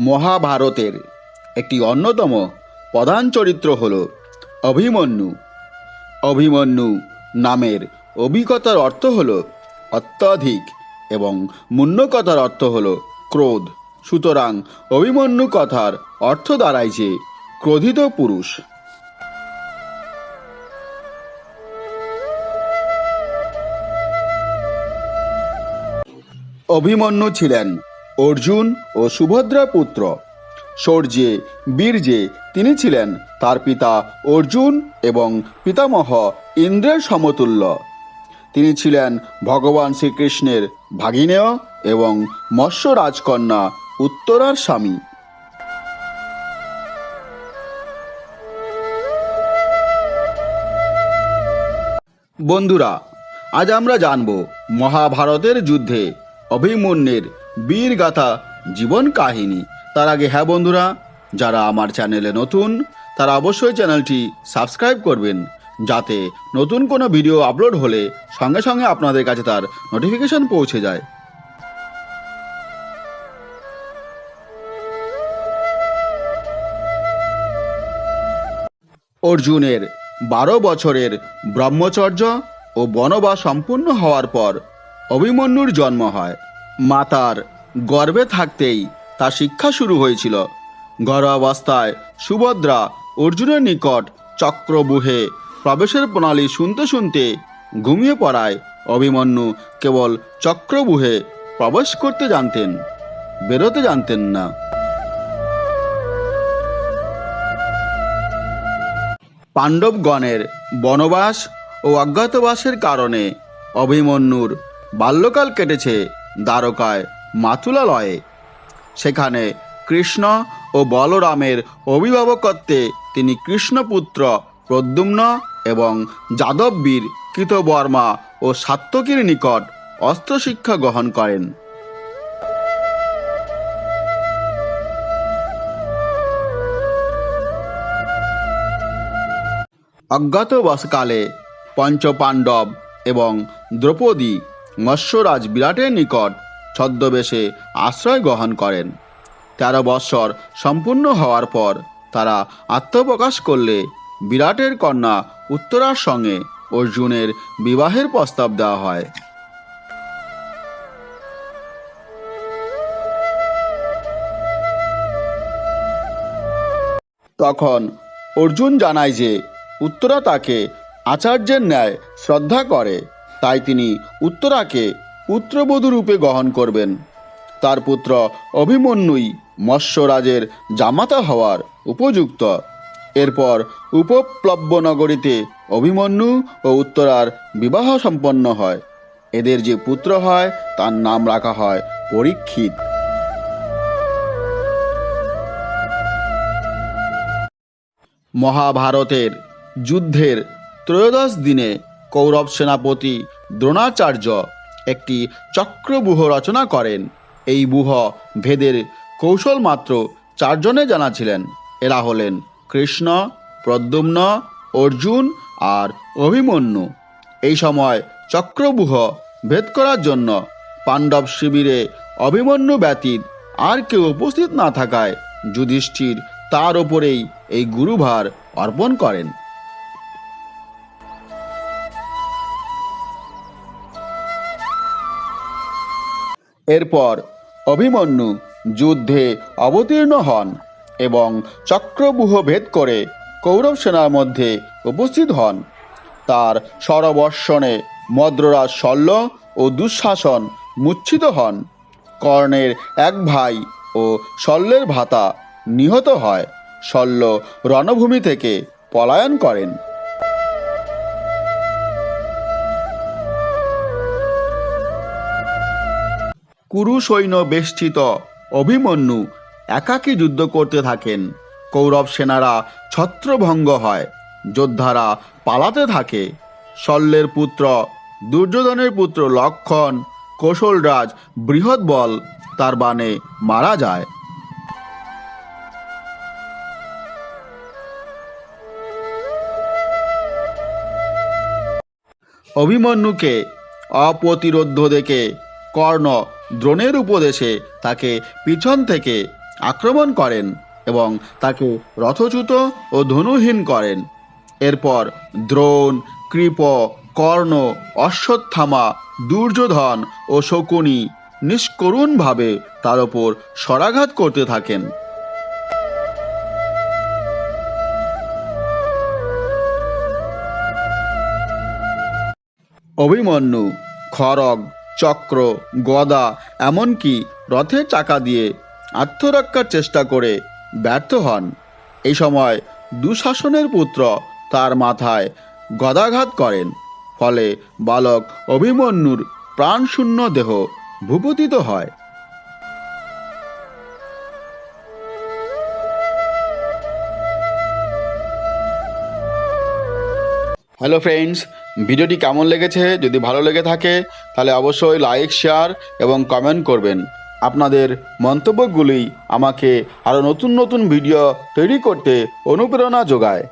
মহাভারতের একটি অন্যতম প্রধান চরিত্র হল অভিমন্যু। অভিমন্যু নামের অভিজ্ঞতার অর্থ হল অত্যাধিক এবং মুন্যকতার অর্থ হল ক্রোধ। সুতরাং অভিমন্যু কথার অর্থ দাঁড়ায় যে ক্রোধিত পুরুষ। অভিমন্যু ছিলেন অর্জুন ও সুভদ্রা পুত্র। শৌর্যে বীর্যে তিনি ছিলেন তার পিতা অর্জুন এবং পিতামহ ইন্দ্রের সমতুল্য। তিনি ছিলেন ভগবান শ্রীকৃষ্ণের ভাগিনেয় এবং মৎস্য রাজকন্যা উত্তরার স্বামী। বন্ধুরা, আজ আমরা জানব মহাভারতের যুদ্ধে অভিমন্যের বীরগাথা জীবন কাহিনী। তার আগে হ্যাঁ বন্ধুরা, যারা আমার চ্যানেলে নতুন, তারা অবশ্যই চ্যানেলটি সাবস্ক্রাইব করবেন, যাতে নতুন কোনো ভিডিও আপলোড হলে সঙ্গে সঙ্গে আপনাদের কাছে তার নোটিফিকেশন পৌঁছে যায়। অর্জুনের বারো বছরের ব্রহ্মচর্য ও বনবাস সম্পূর্ণ হওয়ার পর অভিমন্যুর জন্ম হয়। মাতার গর্বে থাকতেই তার শিক্ষা শুরু হয়েছিল। গর্ভাবস্থায় সুভদ্রা অর্জুনের নিকট চক্রবুহে প্রবেশের প্রণালী শুনতে শুনতে ঘুমিয়ে পড়ায়। অভিমন্যু কেবল চক্রবুহে প্রবেশ করতে জানতেন, বেরোতে জানতেন না। পাণ্ডবগণের বনবাস ও অজ্ঞাতবাসের কারণে অভিমন্যুর বাল্যকাল কেটেছে। দ্বারকায় মাতুলালয়ে। সেখানে কৃষ্ণ ও বলরামের অভিভাবকত্বে তিনি কৃষ্ণপুত্র প্রদ্যুম্ন এবং যাদববীর কৃতবর্মা ও সাত্যকীর নিকট অস্ত্রশিক্ষা গ্রহণ করেন। অজ্ঞাতবাসকালে পঞ্চপাণ্ডব এবং দ্রৌপদী মৎস্যরাজ বিরাটের নিকট ছদ্মবেশে আশ্রয় গ্রহণ করেন। তেরো বৎসর সম্পূর্ণ হওয়ার পর তারা আত্মপ্রকাশ করলে বিরাটের কন্যা উত্তরার সঙ্গে অর্জুনের বিবাহের প্রস্তাব দেওয়া হয়। তখন অর্জুন জানায় যে উত্তরা তাকে আচার্যের ন্যায় শ্রদ্ধা করে। তাই তিনি উত্তরাকে পুত্রবধূ রূপে গ্রহণ করবেন। তার পুত্র অভিমন্যুই মৎস্যরাজের জামাতা হওয়ার উপযুক্ত। এরপর উপপ্লব্য নগরীতে অভিমন্যু ও উত্তরার বিবাহ সম্পন্ন হয়। এদের যে পুত্র হয়, তার নাম রাখা হয় পরীক্ষিত। মহাভারতের যুদ্ধের ত্রয়োদশ দিনে কৌরব সেনাপতি দ্রোণাচার্য একটি চক্রবুহ রচনা করেন। এই বুহ ভেদের কৌশল মাত্র চারজনে জানা ছিলেন এরা হলেন কৃষ্ণ, প্রদ্যুম্ন, অর্জুন আর অভিমন্যু। এই সময় চক্রবুহ ভেদ করার জন্য পাণ্ডব শিবিরে অভিমন্যু ব্যতীত আর কেউ উপস্থিত না থাকায় যুধিষ্ঠির তার ওপরেই এই গুরুভার অর্পণ করেন। এরপর অভিমন্যু যুদ্ধে অবতীর্ণ হন এবং চক্রবুহ ভেদ করে কৌরব সেনার মধ্যে উপস্থিত হন। তার সরবর্ষণে মদ্ররাজ শল্য ও দুঃশাসন মূর্ছিত হন। কর্ণের এক ভাই ও শল্যের ভাতা নিহত হয়। শল্য রণভূমি থেকে পলায়ন করেন। কুরু সৈন্য বেষ্টিত অভিমন্যু একাকী যুদ্ধ করতে থাকেন। কৌরব সেনারা ছত্রভঙ্গ হয়, যোদ্ধারা পালাতে থাকে। শল্যের পুত্র, দুর্যোধনের পুত্র লক্ষণ, কৌশলরাজ বৃহৎ বল, তার বাণে মারা যায়। অভিমন্যুকে অপ্রতিরোধ্য দেখে কর্ণ দ্রোণের উপদেশে তাকে পিছন থেকে আক্রমণ করেন এবং তাকে রথচ্যুত ও ধনুহীন করেন। এরপর দ্রোণ, কৃপ, কর্ণ, অশ্বত্থামা, দুর্যোধন ও শকুনি নিষ্করুণভাবে তার ওপর সরাঘাত করতে থাকেন। অভিমন্যু, খড়গ চক্র, গদা, এমনকি রথের চাকা দিয়ে আত্মরক্ষার চেষ্টা করে ব্যর্থ হন। এই সময় দুঃশাসনের পুত্র তার মাথায় গদাঘাত করেন, ফলে বালক অভিমন্যুর প্রাণশূন্য দেহ ভূপতিত হয়। হ্যালো ফ্রেন্ডস ভিডিওটি কেমন লেগেছে, যদি ভালো লেগে থাকে, তাহলে অবশ্যই লাইক শেয়ার এবং কমেন্ট করবেন। আপনাদের মন্তব্যগুলি আমাকে আরও নতুন নতুন ভিডিও তৈরি করতে অনুপ্রেরণা যোগায়।